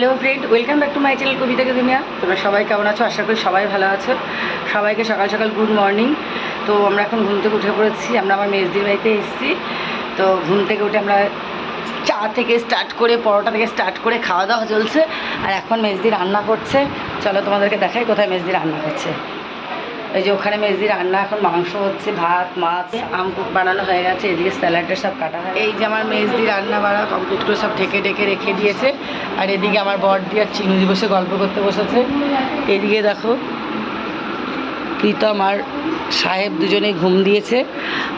Hello friend welcome back to my channel কবিতা কেদুমিয়া তোমরা সবাই কেমন আছো? আশা করি সবাই ভালো আছো। সবাইকে সকাল সকাল গুড মর্নিং তো আমরা এখন ঘুম থেকে উঠে পড়েছি। আমরা আমার মেজদির বাড়িতে এসেছি। তো ঘুম থেকে উঠে আমরা চা থেকে স্টার্ট করে, পরোটা থেকে স্টার্ট করে খাওয়া দাওয়া চলছে। আর এখন মেজদি রান্না করছে। চলো তোমাদেরকে দেখাই কোথায় মেজদি রান্না করছে। এই যে ওখানে মেজদি রান্না এখন মাংস হচ্ছে ভাত মাছ আমকুক বানানো হয়ে গেছে এদিকে স্যালাডের সব কাটা হয় এই যে আমার মেজদি রান্না বাড়া কমপ্লিট করে সব ঢেকে ঢেকে রেখে দিয়েছে। আর এদিকে আমার বর দিয়ে আর চিনুদি বসে গল্প করতে বসেছে। এদিকে দেখো প্রীতম আর সাহেব দুজনেই ঘুম দিয়েছে।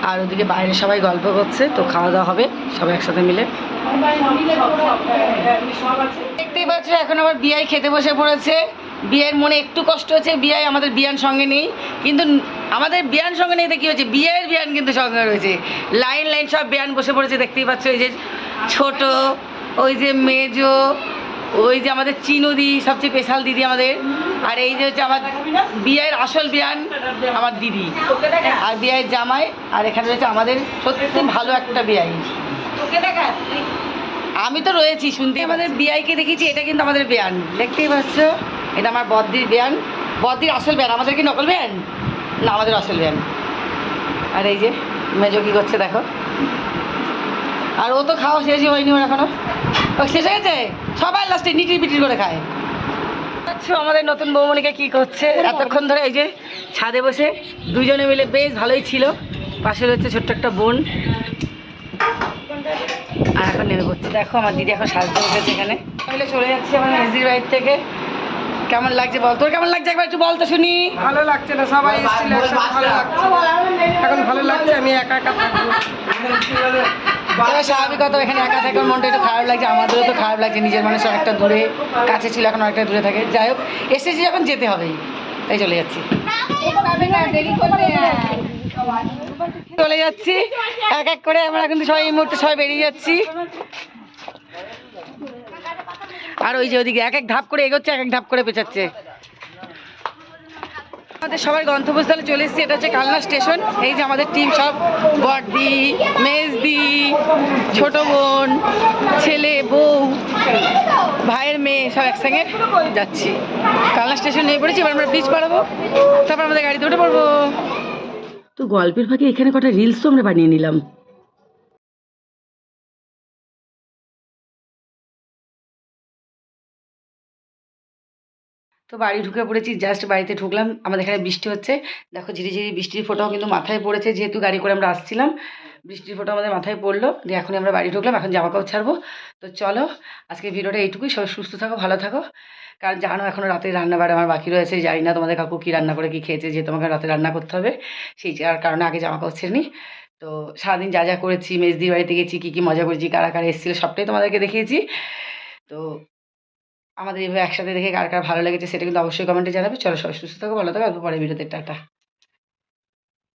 আর ওদিকে বাইরে সবাই গল্প করছে তো খাওয়া দাওয়া হবে সবাই একসাথে মিলে। দেখতেই পাচ্ছ এখন আবার বিয়াই খেতে বসে পড়েছে। বিয়ের মনে একটু কষ্ট হচ্ছে বিয়াই আমাদের বিয়ান সঙ্গে নেই, কিন্তু আমাদের বিয়ান সঙ্গে নেই কি হচ্ছে? বিয়ের বিয়ান কিন্তু সঙ্গে রয়েছে। লাইন লাইন সব বিয়ান বসে পড়েছে, দেখতেই পাচ্ছ এই যে ছোট, ওই যে মেজো, ওই যে আমাদের চিনুদি সবচেয়ে স্পেশাল দিদি আমাদের, আর এই যে হচ্ছে আমার বিয়ের আসল বিয়ান আমার দিদি, আর বিয়ের জামাই, আর এখানে রয়েছে আমাদের সত্যি ভালো একটা বিয়াই। আমি তো রয়েছি শুনতে আমাদের বিআইকে দেখেছি এটা কিন্তু আমাদের বিয়ান, দেখতেই পাচ্ছ? এটা আমার বদ্দির ব্যান বদ্দির আসল ব্যান আমাদের কি নকল বিয়ান না আমাদের আসল ব্যান আর এই যে মেজো কি করছে দেখো। আর ও তো খাওয়া শেষই হয়নি ওর এখনও। ও শেষ হয়ে গেছে? সবাই লাস্টে নিটির পিটির করে খায়। আচ্ছা আমাদের নতুন বৌমনিকা কি করছে? এতক্ষণ ধরে এই যে ছাদে বসে দুজনে মিলে বেশ ভালোই ছিল। পাশে রয়েছে ছোট্ট একটা বোন। আর এখন নেমে পড়ছি। দেখো আমার দিদি এখন সাজতে উঠেছে এখানে। চলে যাচ্ছি আমার মেজির বাড়ির থেকে। কেমন লাগছে বল? তোর কেমন লাগছে? একবার একটু বল তো শুনি। ভালো লাগছে না সবাই এসেছিল ভালো লাগছে। এখন ভালো লাগছে আমি একা একা তবে স্বাভাবিকত এখানে একা থাকার মনটা একটু খারাপ লাগছে আমাদেরও তো খারাপ লাগছে নিজের মানুষ অনেকটা দূরে কাছে ছিল এখন অনেকটা দূরে থাকে। যাই হোক এসেছি যখন যেতে হবেই তাই চলে যাচ্ছি। চলে যাচ্ছি এক এক করে আমরা কিন্তু সবাই এই মুহূর্তে সবাই বেরিয়ে যাচ্ছি। আর ওই যে ওদিকে এক এক ধাপ করে এগোচ্ছে, এক এক ধাপ করে পেঁচাচ্ছে আমাদের সবাই গন্তব্যস্থলে চলে এসেছি, এটা হচ্ছে কালনা স্টেশন। এই যে আমাদের টিম সব, বড়দি, মেজদি, ছোট বোন, ছেলে, বউ, ভাইয়ের মেয়ে, সব একসঙ্গে যাচ্ছি। কালনা স্টেশন নিয়ে পড়েছি, এবার আমরা ব্রিজ পাড়াবো, তারপর আমাদের গাড়িতে উঠে পড়ব। তো গল্পের ফাঁকে এখানে কটা রিলসও আমরা বানিয়ে নিলাম। তো বাড়ি ঢুকে পড়েছি জাস্ট বাড়িতে ঢুকলাম। আমাদের এখানে বৃষ্টি হচ্ছে। দেখো ঝিরিঝিরি বৃষ্টির ফোটাও কিন্তু মাথায় পড়েছে, যেহেতু গাড়ি করে আমরা আসছিলাম। বৃষ্টির ফোটা আমাদের মাথায় পড়ল। দিয়ে এখনই আমরা বাড়ি ঢুকলাম, এখন জামা কাপড় ছাড়বো। তো চলো, আজকে ভিডিওটা এইটুকুই। সবাই সুস্থ থাকো, ভালো থাকো। কারণ জানো এখনও রাতে রান্না বাড়া আমার বাকি রয়েছে। জানি না তোমাদের কাকু কী রান্না করে, কী খেয়েছে, যে তোমাকে রাতে রান্না করতে হবে। সেই কারণে আগে জামা কাপড় ছেড়ে নিই। তো সারাদিন যা যা করেছি, মেজদির বাড়িতে গেছি, কী কী মজা করেছি, কারা কারা এসেছিল, সবটাই তোমাদেরকে দেখিয়েছি। তো আমাদের এভাবে একসাথে দেখে কার কার ভালো লেগেছে সেটা কিন্তু অবশ্যই কমেন্টে জানাবে। চলো সবাই সুস্থ থাকো, ভালো থাকো পরে ভিডিওতে। টাটা।